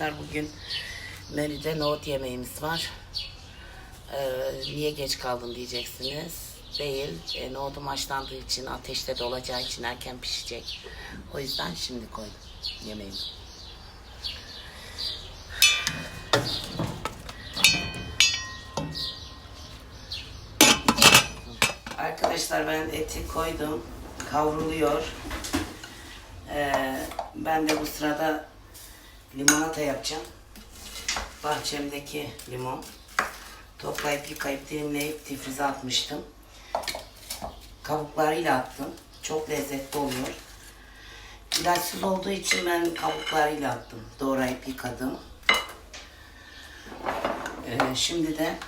arkadaşlar bugün menüde nohut yemeğimiz var. Ee, niye geç kaldın diyeceksiniz. Değil. E, nohudum haşlandığı için ateşte de olacağı için erken pişecek. O yüzden şimdi koydum yemeğimi. Arkadaşlar ben eti koydum. Kavruluyor. Ee, ben de bu sırada limonata yapacağım. Bahçemdeki limon. Toplayıp yıkayıp dilimleyip difrize atmıştım. Kabuklarıyla attım. Çok lezzetli oluyor. İlaçsız olduğu için ben kabuklarıyla attım. Doğrayıp yıkadım. Ee, şimdi de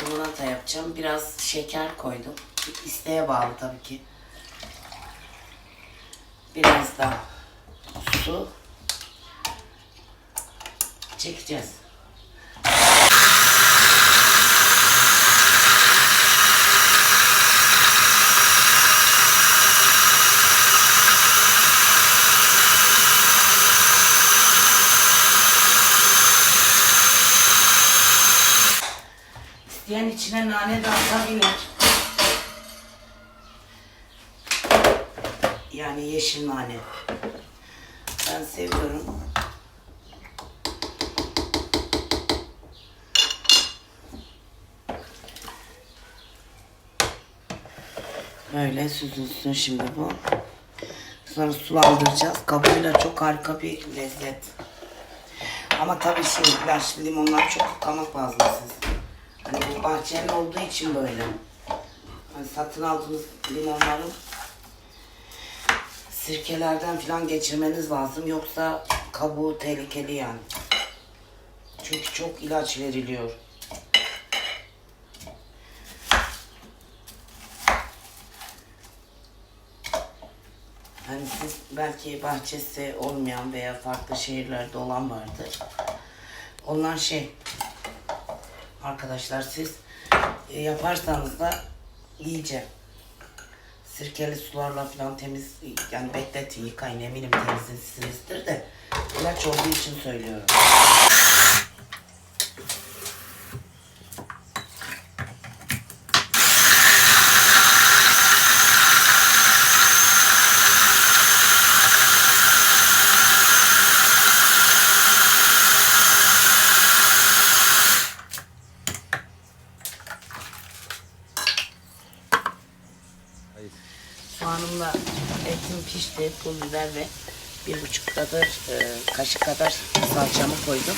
limonata yapacağım. Biraz şeker koydum. İsteğe bağlı tabii ki. Biraz da su çekeceğiz. İsteyen içine nane de atabilir. Yani yeşil nane. Ben seviyorum. Böyle süzülsün şimdi bu. Sonra sulandıracağız. Kabuğuyla çok harika bir lezzet. Ama tabii şey, ilaçlı limonlar çok yıkamak lazım. Hani bu bahçenin olduğu için böyle. Hani satın aldığınız limonların sirkelerden falan geçirmeniz lazım. Yoksa kabuğu tehlikeli yani. Çünkü çok ilaç veriliyor. Hani siz belki bahçesi olmayan veya farklı şehirlerde olan vardır. Onlar şey arkadaşlar siz e, yaparsanız da iyice sirkeli sularla falan temiz yani bekletin yıkayın eminim temizsinizdir de ilaç olduğu için söylüyorum. Soğanımla etim pişti. Pul biber ve bir buçuk kadar e, kaşık kadar salçamı koydum.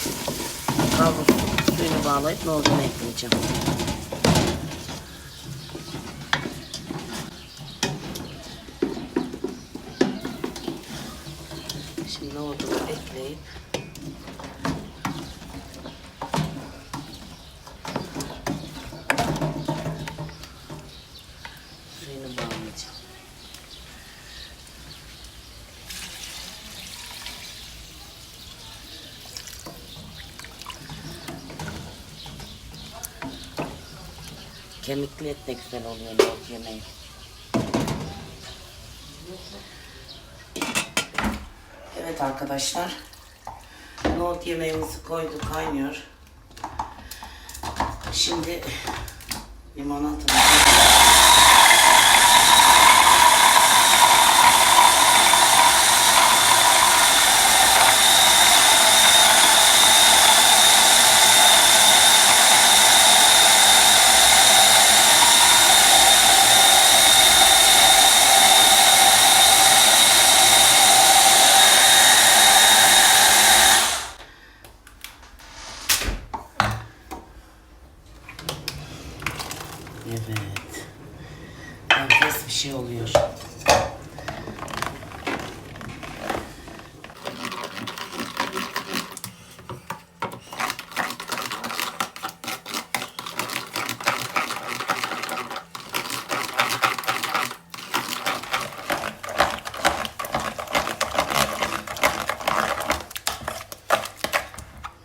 Kavrulsun. Suyunu bağlayıp nohudunu ekleyeceğim. Şimdi nohudumu ekleyip suyunu bağlayacağım. Kemikli et de güzel oluyor nohut yemeği. Evet arkadaşlar. Nohut yemeğimizi koyduk kaynıyor. Şimdi limonatamızı Evet. Enfes bir şey oluyor.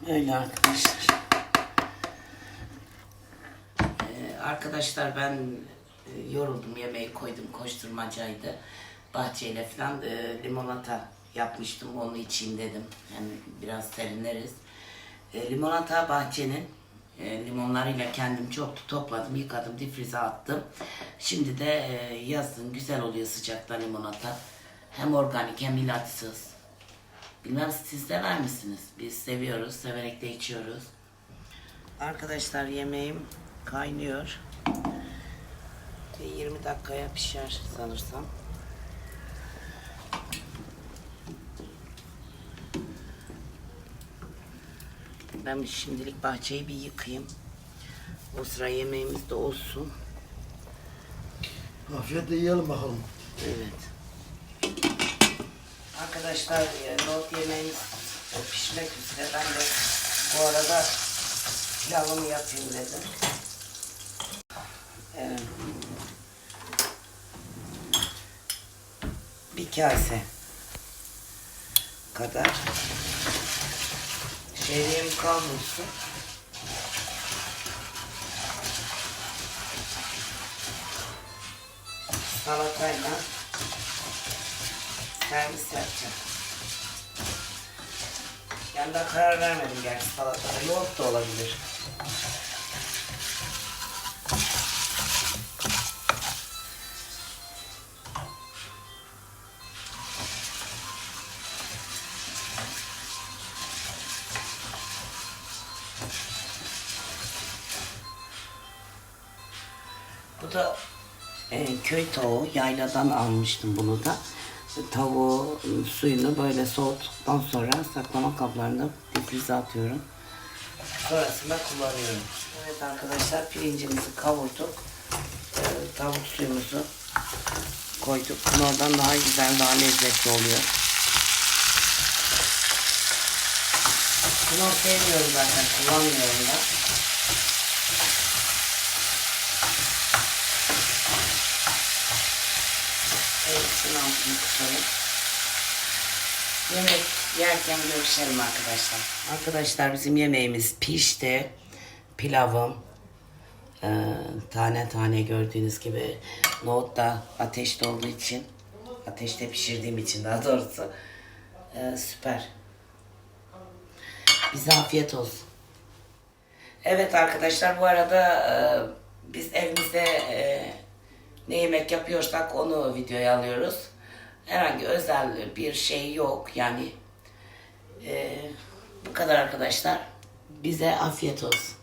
Öyle arkadaşlar. Ee, arkadaşlar ben e, yoruldum yemeği koydum koşturmacaydı bahçeyle falan e, limonata yapmıştım. Onu içeyim dedim. Yani biraz serinleriz. E, limonata bahçenin e, limonlarıyla kendim çok topladım, yıkadım, difrize attım. Şimdi de e, yazın güzel oluyor sıcakta limonata. Hem organik hem ilaçsız. Bilmem siz sever misiniz? Biz seviyoruz, severek de içiyoruz. Arkadaşlar yemeğim kaynıyor. Ve 20 dakikaya pişer sanırsam. Ben şimdilik bahçeyi bir yıkayayım. O sıra yemeğimiz de olsun. Afiyetle yiyelim bakalım. Evet. Arkadaşlar e, nohut yemeğimiz pişmek üzere. Ben de bu arada pilavımı yapayım dedim. Evet. Bir kase kadar şehriyem kavrulsun. salatayla servis yapacağım. Yani karar vermedim gerçi salatada. Yoğurt da olabilir. Bu da e, köy tavuğu. Yayladan almıştım bunu da. Tavuğu suyunu böyle soğuttuktan sonra saklama kaplarına difrize atıyorum. Sonrasında kullanıyorum. Evet arkadaşlar pirincimizi kavurduk. E, tavuk suyumuzu koyduk. Bunlardan daha güzel, daha lezzetli oluyor. Bunu sevmiyorum zaten, kullanmıyorum da. Şunun altını kısalım. Yemek yerken görüşelim arkadaşlar. Arkadaşlar bizim yemeğimiz pişti. Pilavım. e, tane tane gördüğünüz gibi. Nohut da ateşte olduğu için. Ateşte pişirdiğim için daha doğrusu. e, süper. Bize afiyet olsun. Evet arkadaşlar bu arada e, biz evimizde e, ne yemek yapıyorsak onu videoya alıyoruz. Herhangi özel bir şey yok yani. e, bu kadar arkadaşlar. Bize afiyet olsun.